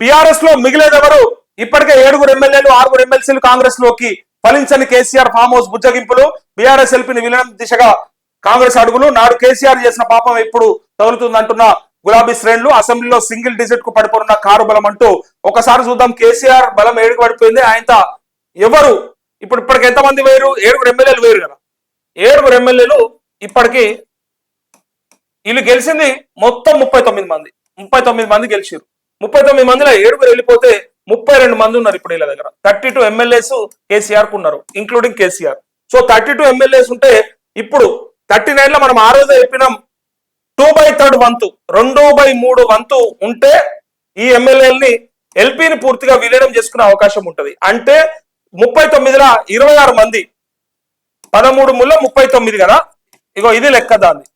బీఆర్ఎస్లో మిగిలేదెవరు? ఇప్పటికే ఏడుగురు ఎమ్మెల్యేలు ఆరుగురు ఎమ్మెల్సీలు కాంగ్రెస్లోకి ఫలించని కేసీఆర్ ఫామ్ హౌస్ బుజ్జగింపులు. బీఆర్ఎస్ ఎల్పీని విలీనం దిశగా కాంగ్రెస్ అడుగులు. నాడు కేసీఆర్ చేసిన పాపం ఎప్పుడు తగులుతుందంటున్న గులాబీ శ్రేణులు. అసెంబ్లీలో సింగిల్ డిజిట్కు పడిపోనున్న కారు బలం అంటూ ఒకసారి చూద్దాం. కేసీఆర్ బలం ఏడుకు పడిపోయింది ఆయన ఎవరు? ఇప్పుడు ఇప్పటికి ఎంతమంది వేరు? ఏడుగురు ఎమ్మెల్యేలు వేరు కదా. ఏడుగురు ఎమ్మెల్యేలు ఇప్పటికి వీళ్ళు గెలిచింది మొత్తం ముప్పై తొమ్మిది మంది. ముప్పై తొమ్మిది మంది గెలిచారు ముప్పై తొమ్మిది మందిలో ఏడుగురు వెళ్ళిపోతే ముప్పై రెండు మంది ఉన్నారు ఇప్పుడు వీళ్ళ దగ్గర. థర్టీ టూ ఎమ్మెల్యేస్ కేసీఆర్కు ఉన్నారు including KCR so thirty two MLAs ఉంటే ఇప్పుడు థర్టీ నైన్లో మనం ఆ రోజే చెప్పినాం టూ బై థర్డ్ వంతు రెండు బై మూడు వంతు ఉంటే ఈ ఎమ్మెల్యేలని ఎల్పీని పూర్తిగా విలీనం చేసుకునే అవకాశం ఉంటుంది. అంటే ముప్పై తొమ్మిదిలో ఇరవై ఆరు మంది పదమూడు ముళ్ళ ముప్పై తొమ్మిది కదా? ఇగో ఇది లెక్క దాన్ని.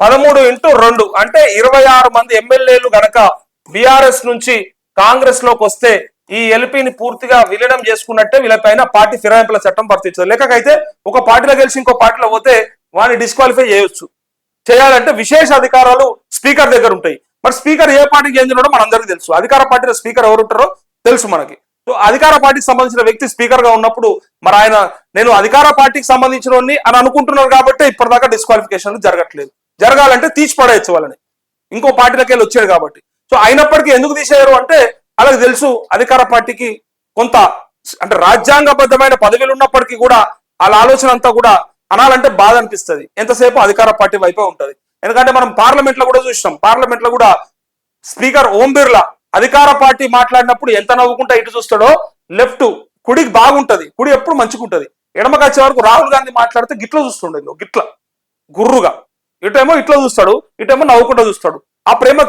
పదమూడు ఇంటూ రెండు అంటే ఇరవై ఆరు మంది ఎమ్మెల్యేలు గనక బీఆర్ఎస్ నుంచి కాంగ్రెస్లోకి వస్తే ఈ ఎల్పీని పూర్తిగా విలీనం చేసుకున్నట్టే వీళ్ళపైన పార్టీ ఫిరాయింపుల చట్టం వర్తించదు లెక్కకైతే ఒక పార్టీలో గెలిచి ఇంకో పార్టీలో పోతే వాడిని డిస్క్వాలిఫై చేయొచ్చు. చేయాలంటే విశేష అధికారాలు స్పీకర్ దగ్గర ఉంటాయి. మరి స్పీకర్ ఏ పార్టీకి చెందినడో మనందరికీ తెలుసు. అధికార పార్టీలో స్పీకర్ ఎవరు ఉంటారో తెలుసు మనకి. సో అధికార పార్టీకి సంబంధించిన వ్యక్తి స్పీకర్గా ఉన్నప్పుడు మరి ఆయన నేను అధికార పార్టీకి సంబంధించిన అని అనుకుంటున్నారు కాబట్టి ఇప్పటిదాకా డిస్క్వాలిఫికేషన్ జరగట్లేదు. జరగాలంటే తీసి పడేయచ్చు వాళ్ళని. ఇంకో పార్టీలోకి వెళ్ళి వచ్చాడు కాబట్టి. సో అయినప్పటికీ ఎందుకు తీసేయరు అంటే అలాగే తెలుసు అధికార పార్టీకి కొంత అంటే రాజ్యాంగబద్ధమైన పదవులు ఉన్నప్పటికీ కూడా వాళ్ళ ఆలోచన అంతా కూడా అనాలంటే బాధ అనిపిస్తుంది. ఎంతసేపు అధికార పార్టీ వైపే ఉంటుంది. ఎందుకంటే మనం పార్లమెంట్లో కూడా చూసినాం. పార్లమెంట్లో కూడా స్పీకర్ ఓం బిర్లా అధికార పార్టీ మాట్లాడినప్పుడు ఎంత నవ్వుకుంటా ఇటు చూస్తాడో లెఫ్ట్ కుడికి బాగుంటది. కుడి ఎప్పుడు మంచుకుంటది. ఎడమకి వచ్చే వరకు రాహుల్ గాంధీ మాట్లాడితే గిట్ల చూస్తుండే గిట్ల. గుర్రుగా. ఇటేమో ఇట్లా చూస్తాడు ఇటేమో నవ్వుకుంటూ చూస్తాడు. ఆ ప్రేమ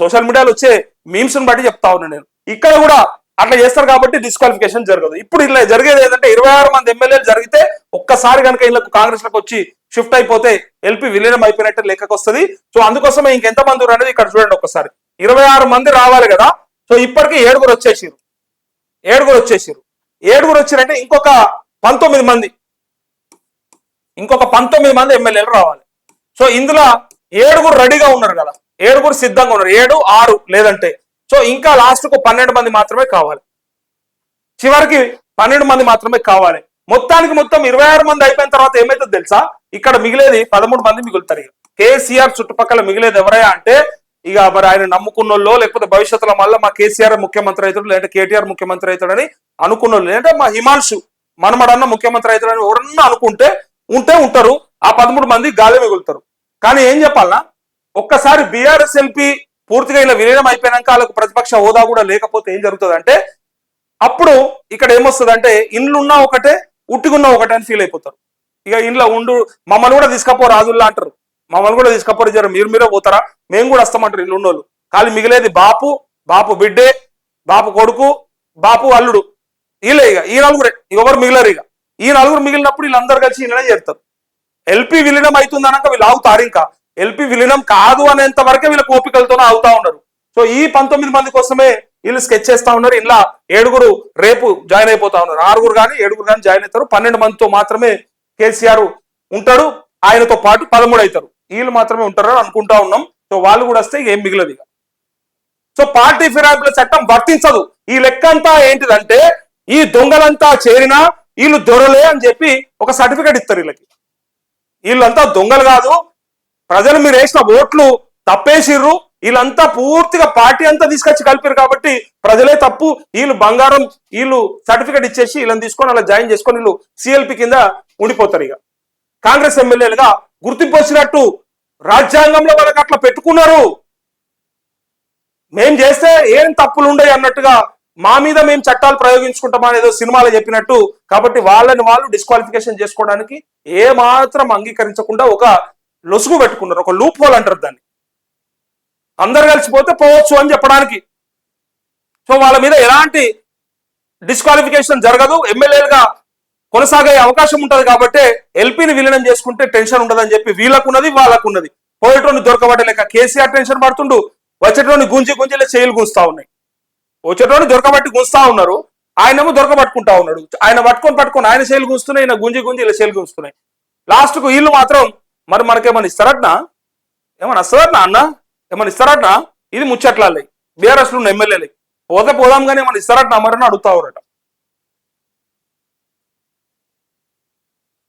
సోషల్ మీడియాలో వచ్చే మీమ్స్ బట్టి చెప్తా ఉన్నాను నేను. ఇక్కడ కూడా అట్లా చేస్తారు కాబట్టి డిస్క్వాలిఫికేషన్ జరగదు. ఇప్పుడు ఇలా జరిగేది ఏంటంటే ఇరవై ఆరు మంది ఎమ్మెల్యేలు జరిగితే ఒక్కసారి కనుక వీళ్ళకు కాంగ్రెస్లకు వచ్చి షిఫ్ట్ అయిపోతే ఎల్పీ విలీనం అయిపోయినట్టు లెక్కకు వస్తుంది. సో అందుకోసమే ఇంకెంత మంది ఉన్నారు అనేది ఇక్కడ చూడండి ఒక్కసారి ఇరవై ఆరు మంది రావాలి కదా. సో ఇప్పటికి ఏడుగురు వచ్చేసారు ఏడుగురు వచ్చేసారు ఏడుగురు వచ్చిరంటే ఇంకొక పంతొమ్మిది మంది ఇంకొక పంతొమ్మిది మంది ఎమ్మెల్యేలు రావాలి. సో ఇందులో ఏడుగురు రెడీగా ఉన్నారు కదా. ఏడుగురు సిద్ధంగా ఉన్నారు. ఏడు ఆరు లేదంటే. సో ఇంకా లాస్ట్కు పన్నెండు మంది మాత్రమే కావాలి. చివరికి పన్నెండు మంది మాత్రమే కావాలి. మొత్తానికి మొత్తం ఇరవై ఆరు మంది అయిపోయిన తర్వాత ఏమైతుందో తెలుసా? ఇక్కడ మిగిలేది పదమూడు మంది మిగులుతారు ఇక. కేసీఆర్ చుట్టుపక్కల మిగిలేది ఎవరయ్యా అంటే ఇక మరి ఆయన నమ్ముకున్నోళ్ళో లేకపోతే భవిష్యత్తులో మళ్ళీ మా కేసీఆర్ ముఖ్యమంత్రి అవుతాడు లేదంటే కేటీఆర్ ముఖ్యమంత్రి అవుతాడని అనుకున్నోళ్ళు. లేదంటే మా హిమాంశు మనమడన్న ముఖ్యమంత్రి అవుతాడని ఎవరన్నా అనుకుంటే ఉంటే ఉంటారు. ఆ పదమూడు మంది గాలి మిగులుతారు. కానీ ఏం చెప్పాలనా ఒక్కసారి బీఆర్ఎస్ ఎంపీ పూర్తిగా ఇలా విలీనం అయిపోయినాక వాళ్ళకు ప్రతిపక్ష హోదా కూడా లేకపోతే ఏం జరుగుతుంది అంటే అప్పుడు ఇక్కడ ఏమొస్తుందంటే ఇండ్లున్నా ఒకటే ఉట్టిగున్నా ఒకటే అని ఫీల్ అయిపోతారు. ఇక ఇంట్లో ఉండు మమ్మల్ని కూడా తీసుకపో రాజుల్లా అంటారు. మమ్మల్ని కూడా తీసుకపోరు జర మీరు మీరే పోతారా? మేము కూడా వస్తామంటారు ఇల్లు ఉన్నోళ్ళు. కానీ మిగిలేది బాపు బాపు బిడ్డే బాపు కొడుకు బాపు అల్లుడు. వీళ్ళే ఇక ఈ నలుగురే. ఎవరు మిగిలరు ఇక. ఈ నలుగురు మిగిలినప్పుడు వీళ్ళందరూ కలిసి ఈయననే చేస్తారు ఎల్పి విలీనం అవుతుందనక వీళ్ళు ఆగుతారు ఇంకా. ఎల్పి విలీనం కాదు అనేంత వరకే వీళ్ళ కోపికలతోనే అవుతా ఉన్నారు. సో ఈ పంతొమ్మిది మంది కోసమే వీళ్ళు స్కెచ్ చేస్తా ఉన్నారు. ఇలా ఏడుగురు రేపు జాయిన్ అయిపోతా ఉన్నారు. ఆరుగురు కానీ ఏడుగురు కానీ జాయిన్ అవుతారు. పన్నెండు మందితో మాత్రమే కేసీఆర్ ఉంటాడు. ఆయనతో పాటు పదమూడు అవుతారు. వీళ్ళు మాత్రమే ఉంటారు అనుకుంటా ఉన్నాం. సో వాళ్ళు కూడా వస్తే ఏం మిగలదు ఇక. సో పార్టీ ఫిరాయింపుల చట్టం వర్తించదు. ఈ లెక్క అంతా ఏంటిదంటే ఈ దొంగలంతా చేరినా వీళ్ళు దొరలే అని చెప్పి ఒక సర్టిఫికేట్ ఇస్తారు వీళ్ళకి. వీళ్ళంతా దొంగలు కాదు. ప్రజలు మీరు వేసిన ఓట్లు తప్పేసిర్రు. వీళ్ళంతా పూర్తిగా పార్టీ అంతా తీసుకొచ్చి కలిపారు కాబట్టి ప్రజలే తప్పు. వీళ్ళు బంగారం వీళ్ళు సర్టిఫికేట్ ఇచ్చేసి వీళ్ళని తీసుకొని అలా జాయిన్ చేసుకొని వీళ్ళు సిఎల్పి కింద ఉండిపోతారు ఇక. కాంగ్రెస్ ఎమ్మెల్యేలుగా గుర్తింపు వచ్చినట్టు రాజ్యాంగంలో వాళ్ళకి అట్లా పెట్టుకున్నారు. మేం చేస్తే ఏం తప్పులు ఉండయి అన్నట్టుగా మా మీద మేము చట్టాలు ప్రయోగించుకుంటామా ఏదో సినిమాలో చెప్పినట్టు. కాబట్టి వాళ్ళని వాళ్ళు డిస్క్వాలిఫికేషన్ చేసుకోవడానికి ఏ మాత్రం అంగీకరించకుండా ఒక లొసుగు పెట్టుకున్నారు. ఒక లూప్ హోల్ అంటారు దాన్ని. అందరు కలిసిపోతే పోవచ్చు అని చెప్పడానికి. సో వాళ్ళ మీద ఎలాంటి డిస్క్వాలిఫికేషన్ జరగదు. ఎమ్మెల్యేలుగా కొనసాగే అవకాశం ఉంటుంది కాబట్టి ఎల్పీని విలీనం చేసుకుంటే టెన్షన్ ఉండదని చెప్పి వీళ్ళకున్నది వాళ్ళకున్నది. పోయేటోని దొరకబడే లెక్క కేసీఆర్ టెన్షన్ పడుతుండు. వచ్చేటోని గుంజి గుంజిలే చేయలు గుంజుతా ఉన్నాయి. వచ్చేటోని దొరకబట్టి గుంజుతా ఉన్నారు. ఆయనేమో దొరకబట్టుకుంటా ఉన్నాడు. ఆయన పట్టుకొని పట్టుకొని ఆయన చేయలు గుంజుతున్నాయి ఈయన గుంజి గుంజి ఇలా చేయలు గుంజుతున్నాయి. లాస్ట్కు వీళ్ళు మాత్రం మరి మనకేమైనా ఇస్తారట్నా? ఏమైనా ఇస్తారట్నా అన్న? ఏమైనా ఇస్తారట్నా? ఇది ముచ్చట్లాలి. బీఆర్ఎస్లు ఉన్న ఎమ్మెల్యేలకి పోతే పోదాం కానీ ఏమైనా ఇస్తారట్నా? మరి అని అడుగుతావురట